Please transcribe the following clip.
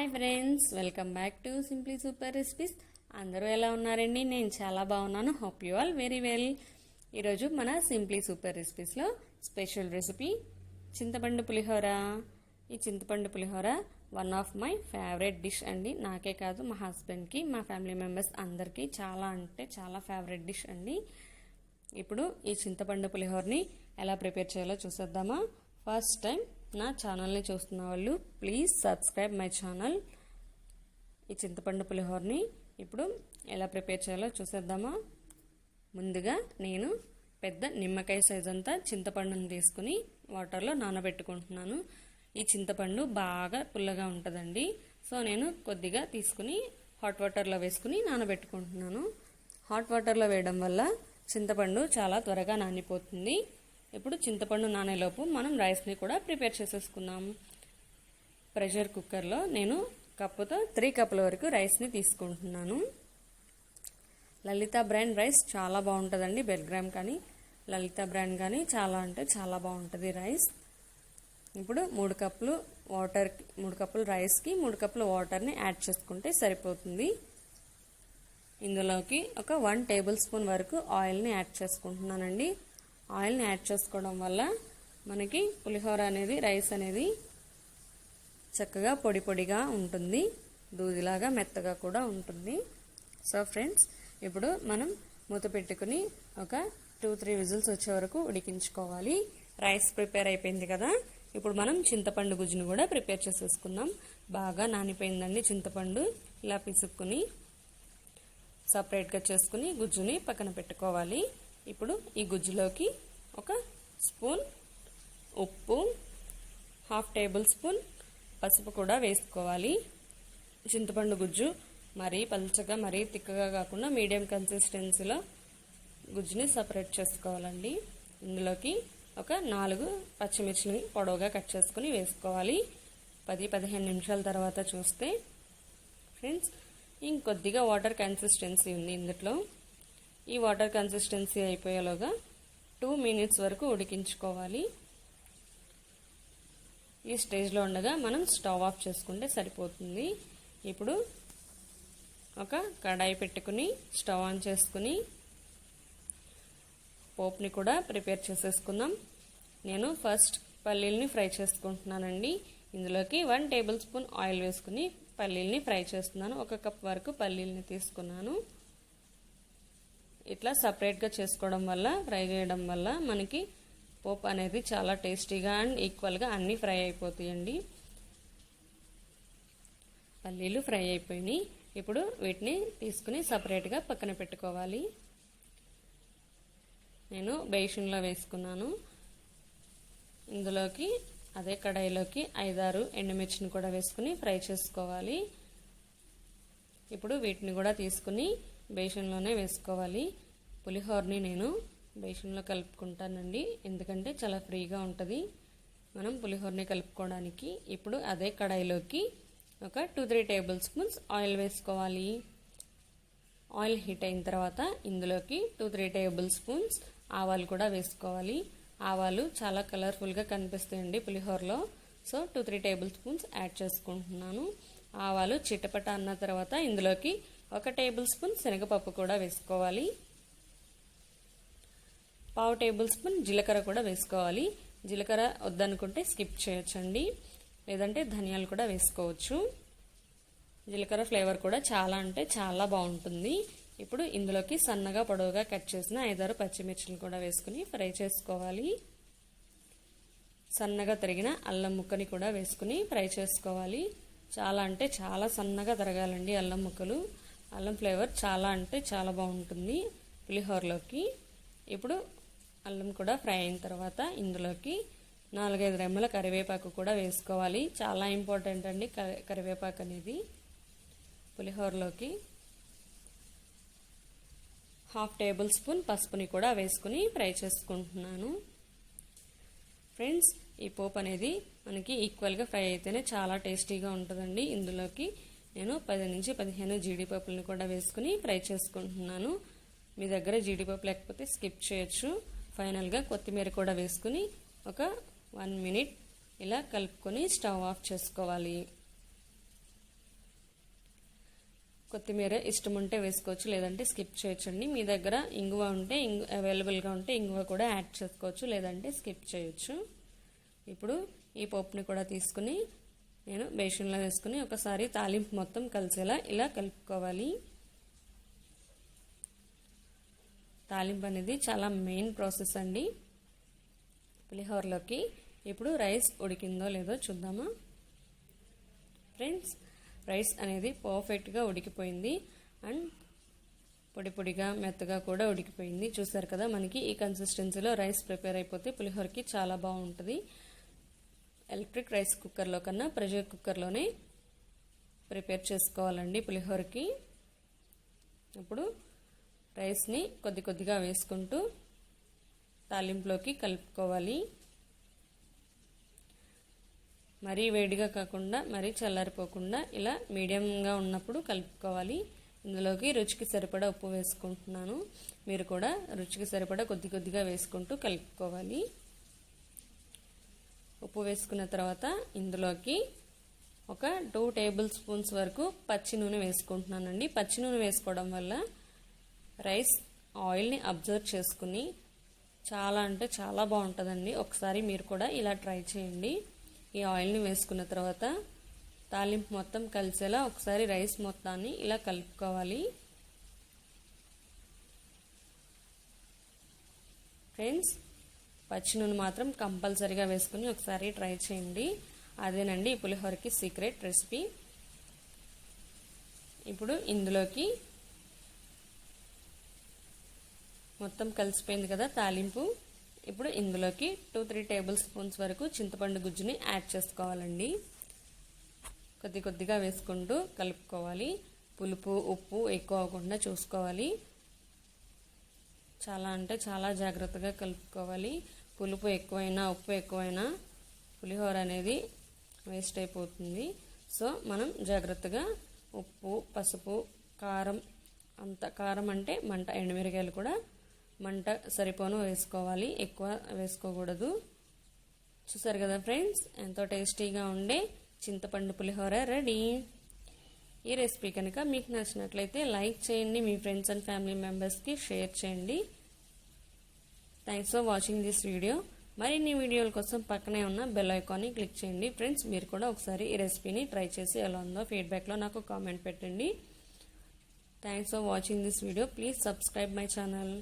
Hi friends welcome back to simply super recipes. అందరూ ఎలా ఉన్నారండి? నేను చాలా బాగున్నాను. Hope you all very well. ఈరోజు మన సింప్లీ సూపర్ రెసిపీస్లో స్పెషల్ రెసిపీ చింతపండు పులిహోర. ఈ చింతపండు పులిహోర one of my favourite dish అండి. నాకే కాదు మా హస్బెండ్కి మా ఫ్యామిలీ మెంబర్స్ అందరికీ చాలా అంటే చాలా ఫేవరెట్ డిష్ అండి. ఇప్పుడు ఈ చింతపండు పులిహోరని ఎలా ప్రిపేర్ చేయాలో చూసేద్దామా? ఫస్ట్ టైం నా ఛానల్ని చూస్తున్న వాళ్ళు ప్లీజ్ సబ్స్క్రైబ్ మై ఛానల్ ఈ చింతపండు పులిహోరని ఇప్పుడు ఎలా ప్రిపేర్ చేయాలో చూసేద్దామా? ముందుగా నేను పెద్ద నిమ్మకాయ సైజ్ అంతా చింతపండుని తీసుకుని వాటర్లో నానబెట్టుకుంటున్నాను. ఈ చింతపండు బాగా పుల్లగా ఉంటుందండి. సో నేను కొద్దిగా తీసుకుని హాట్ వాటర్లో వేసుకుని నానబెట్టుకుంటున్నాను. హాట్ వాటర్లో వేయడం వల్ల చింతపండు చాలా త్వరగా నానిపోతుంది. ఇప్పుడు చింతపండు నానేలోపు మనం రైస్ని కూడా ప్రిపేర్ చేసేసుకుందాం. ప్రెషర్ కుక్కర్లో నేను కప్పుతో త్రీ కప్పుల వరకు రైస్ని తీసుకుంటున్నాను. లలిత బ్రాండ్ రైస్ చాలా బాగుంటుందండి బెల్గ్రామ్ కానీ. లలిత బ్రాండ్ కానీ చాలా అంటే చాలా బాగుంటుంది రైస్. ఇప్పుడు మూడు కప్పులు వాటర్ మూడు కప్పులు రైస్కి మూడు కప్పులు వాటర్ని యాడ్ చేసుకుంటే సరిపోతుంది. ఇందులోకి ఒక వన్ టేబుల్ స్పూన్ వరకు ఆయిల్ని యాడ్ చేసుకుంటున్నానండి. ఆయిల్ని యాడ్ చేసుకోవడం వల్ల మనకి పులిహోర అనేది రైస్ అనేది చక్కగా పొడి పొడిగా ఉంటుంది. దూదిలాగా మెత్తగా కూడా ఉంటుంది. సో ఫ్రెండ్స్ ఇప్పుడు మనం మూత పెట్టుకుని ఒక టూ త్రీ విజిల్స్ వచ్చే వరకు ఉడికించుకోవాలి. రైస్ ప్రిపేర్ అయిపోయింది కదా? ఇప్పుడు మనం చింతపండు గుజ్జును కూడా ప్రిపేర్ చేసేసుకుందాం. బాగా నానిపోయిందండి చింతపండు. ఇలా పిసుక్కుని సపరేట్గా చేసుకుని గుజ్జుని పక్కన పెట్టుకోవాలి. ఇప్పుడు ఈ గుజ్జులోకి ఒక స్పూన్ ఉప్పు హాఫ్ టేబుల్ స్పూన్ పసుపు కూడా వేసుకోవాలి. చింతపండు గుజ్జు మరీ పలుచగా మరీ తిక్కగా కాకుండా మీడియం కన్సిస్టెన్సీలో గుజ్జుని సపరేట్ చేసుకోవాలండి. ఇందులోకి ఒక నాలుగు పచ్చిమిర్చిని పొడవుగా కట్ చేసుకుని వేసుకోవాలి. పది పదిహేను నిమిషాల తర్వాత చూస్తే ఫ్రెండ్స్ ఇంకొద్దిగా వాటర్ కన్సిస్టెన్సీ ఉంది ఇందులో. ఈ వాటర్ కన్సిస్టెన్సీ అయిపోయేలోగా టూ మినిట్స్ వరకు ఉడికించుకోవాలి. ఈ స్టేజ్లో ఉండగా మనం స్టవ్ ఆఫ్ చేసుకుంటే సరిపోతుంది. ఇప్పుడు ఒక కడాయి పెట్టుకుని స్టవ్ ఆన్ చేసుకుని పోప్ని కూడా ప్రిపేర్ చేసేసుకుందాం. నేను ఫస్ట్ పల్లీల్ని ఫ్రై చేసుకుంటున్నానండి. ఇందులోకి వన్ టేబుల్ స్పూన్ ఆయిల్ వేసుకుని పల్లీల్ని ఫ్రై చేస్తున్నాను. ఒక కప్ వరకు పల్లీల్ని తీసుకున్నాను. ఇట్లా సపరేట్గా చేసుకోవడం వల్ల ఫ్రై చేయడం వల్ల మనకి పోప్ అనేది చాలా టేస్టీగా అండ్ ఈక్వల్గా అన్నీ ఫ్రై అయిపోతాయండి. పల్లీలు ఫ్రై అయిపోయినాయి. ఇప్పుడు వీటిని తీసుకుని సపరేట్గా పక్కన పెట్టుకోవాలి. నేను బేషన్లో వేసుకున్నాను. ఇందులోకి అదే కడాయిలోకి ఐదారు ఎండుమిర్చిని కూడా వేసుకుని ఫ్రై చేసుకోవాలి. ఇప్పుడు వీటిని కూడా తీసుకుని బేషన్లోనే వేసుకోవాలి. పులిహోరని నేను బేషన్లో కలుపుకుంటానండి. ఎందుకంటే చాలా ఫ్రీగా ఉంటుంది. మనం పులిహోరని కలుపుకోవడానికి ఇప్పుడు అదే కడాయిలోకి ఒక two three tablespoons oil వేసుకోవాలి. ఆయిల్ హీట్ అయిన తర్వాత ఇందులోకి టూ త్రీ టేబుల్ స్పూన్స్ ఆవాలు కూడా వేసుకోవాలి. ఆవాలు చాలా కలర్ఫుల్గా కనిపిస్తాయండి పులిహోరలో. So two three tablespoons add చేసుకుంటున్నాను. ఆవాలు చిటపట అన్న తర్వాత ఇందులోకి ఒక టేబుల్ స్పూన్ శనగపప్పు కూడా వేసుకోవాలి. పావు టేబుల్ స్పూన్ జీలకర్ర కూడా వేసుకోవాలి. జీలకర్ర వద్దనుకుంటే స్కిప్ చేయొచ్చండి. లేదంటే ధనియాలు కూడా వేసుకోవచ్చు. జీలకర్ర ఫ్లేవర్ కూడా చాలా అంటే చాలా బాగుంటుంది. ఇప్పుడు ఇందులోకి సన్నగా పొడవుగా కట్ చేసిన ఐదారు పచ్చిమిర్చిని కూడా వేసుకుని ఫ్రై చేసుకోవాలి. సన్నగా తరిగిన అల్లం ముక్కని కూడా వేసుకుని ఫ్రై చేసుకోవాలి. చాలా అంటే చాలా సన్నగా తరగాలండి అల్లం ముక్కలు. అల్లం ఫ్లేవర్ చాలా అంటే చాలా బాగుంటుంది పులిహోరలోకి. ఇప్పుడు అల్లం కూడా ఫ్రై అయిన తర్వాత ఇందులోకి నాలుగైదు రెమ్మల కరివేపాకు కూడా వేసుకోవాలి. చాలా ఇంపార్టెంట్ అండి కరివేపాకు అనేది పులిహోరలోకి. హాఫ్ టేబుల్ స్పూన్ పసుపుని కూడా వేసుకుని ఫ్రై చేసుకుంటున్నాను. ఫ్రెండ్స్ ఈ పోపు అనేది మనకి ఈక్వల్గా ఫ్రై అయితేనే చాలా టేస్టీగా ఉంటుందండి. ఇందులోకి నేను పది నుంచి పదిహేను జీడిపప్పులను కూడా వేసుకుని ఫ్రై చేసుకుంటున్నాను. మీ దగ్గర జీడిపప్పు లేకపోతే స్కిప్ చేయొచ్చు. ఫైనల్గా కొత్తిమీర కూడా వేసుకుని ఒక వన్ మినిట్ ఇలా కలుపుకొని స్టవ్ ఆఫ్ చేసుకోవాలి. కొత్తిమీర ఇష్టం ఉంటే వేసుకోవచ్చు లేదంటే స్కిప్ చేయొచ్చండి. మీ దగ్గర ఇంగువ ఉంటే ఇంగు అవైలబుల్గా ఉంటే ఇంగువ కూడా యాడ్ చేసుకోవచ్చు లేదంటే స్కిప్ చేయొచ్చు. ఇప్పుడు ఈ పప్పుని కూడా తీసుకుని నేను బేషన్లో వేసుకుని ఒకసారి తాలింపు మొత్తం కలిసేలా ఇలా కలుపుకోవాలి. తాలింపు అనేది చాలా మెయిన్ ప్రాసెస్ అండి. పులిహోరలోకి ఇప్పుడు రైస్ ఉడికిందో లేదో చూద్దామా? ఫ్రెండ్స్ రైస్ అనేది పర్ఫెక్ట్గా ఉడికిపోయింది. అండ్ పొడి పొడిగా మెత్తగా కూడా ఉడికిపోయింది. చూసారు కదా మనకి ఈ కన్సిస్టెన్సీలో రైస్ ప్రిపేర్ అయిపోతే పులిహోరకి చాలా బాగుంటుంది. ఎలక్ట్రిక్ రైస్ కుక్కర్లో కన్నా ప్రెషర్ కుక్కర్లోనే ప్రిపేర్ చేసుకోవాలండి పులిహోరకి. ఇప్పుడు రైస్ని కొద్ది కొద్దిగా వేసుకుంటూ తాలింపులోకి కలుపుకోవాలి. మరీ వేడిగా కాకుండా మరీ చల్లారిపోకుండా ఇలా మీడియంగా ఉన్నప్పుడు కలుపుకోవాలి. ఇందులోకి రుచికి సరిపడా ఉప్పు వేసుకుంటున్నాను. మీరు కూడా రుచికి సరిపడా కొద్ది కొద్దిగా వేసుకుంటూ కలుపుకోవాలి. ఉప్పు వేసుకున్న తర్వాత ఇందులోకి ఒక టూ టేబుల్ స్పూన్స్ వరకు పచ్చి నూనె వేసుకుంటున్నానండి. పచ్చి నూనె వేసుకోవడం వల్ల రైస్ ఆయిల్ని అబ్జర్వ్ చేసుకుని చాలా అంటే చాలా బాగుంటుందండి. ఒకసారి మీరు కూడా ఇలా ట్రై చేయండి. ఈ ఆయిల్ని వేసుకున్న తర్వాత తాలింపు మొత్తం కలిసేలా ఒకసారి రైస్ మొత్తాన్ని ఇలా కలుపుకోవాలి. ఫ్రెండ్స్ పచ్చి నూనె మాత్రం కంపల్సరీగా వేసుకుని ఒకసారి ట్రై చేయండి. అదేనండి ఈ పులిహోరకి సీక్రెట్ రెసిపీ ఇప్పుడు ఇందులోకి మొత్తం కలిసిపోయింది కదా తాలింపు. ఇప్పుడు ఇందులోకి టూ త్రీ టేబుల్ స్పూన్స్ వరకు చింతపండు గుజ్జుని యాడ్ చేసుకోవాలండి. కొద్ది కొద్దిగా వేసుకుంటూ కలుపుకోవాలి. పులుపు ఉప్పు ఎక్కువ అవ్వకుండా చూసుకోవాలి. చాలా అంటే చాలా జాగ్రత్తగా కలుపుకోవాలి. పులుపు ఎక్కువైనా ఉప్పు ఎక్కువైనా పులిహోర అనేది వేస్ట్ అయిపోతుంది. సో మనం జాగ్రత్తగా ఉప్పు పసుపు కారం అంత కారం అంటే మంట ఎండుమిరకాయలు కూడా మంట సరిపోను వేసుకోవాలి. ఎక్కువ వేసుకోకూడదు. చూసారు కదా ఫ్రెండ్స్? ఎంతో టేస్టీగా ఉండే చింతపండు పులిహోర రెడీ. ఈ రెసిపీ కనుక మీకు నచ్చినట్లయితే లైక్ చేయండి. మీ ఫ్రెండ్స్ అండ్ ఫ్యామిలీ మెంబర్స్కి షేర్ చేయండి. Thanks for watching this video మరిన్ని వీడియోల కోసం పక్కనే ఉన్న బెల్ ఐకాన్ని క్లిక్ చేయండి. ఫ్రెండ్స్ మీరు కూడా ఒకసారి ఈ రెసిపీని ట్రై చేసి ఎలా ఉందో ఫీడ్బ్యాక్లో నాకు కామెంట్ పెట్టండి. Thanks for watching this video please subscribe my channel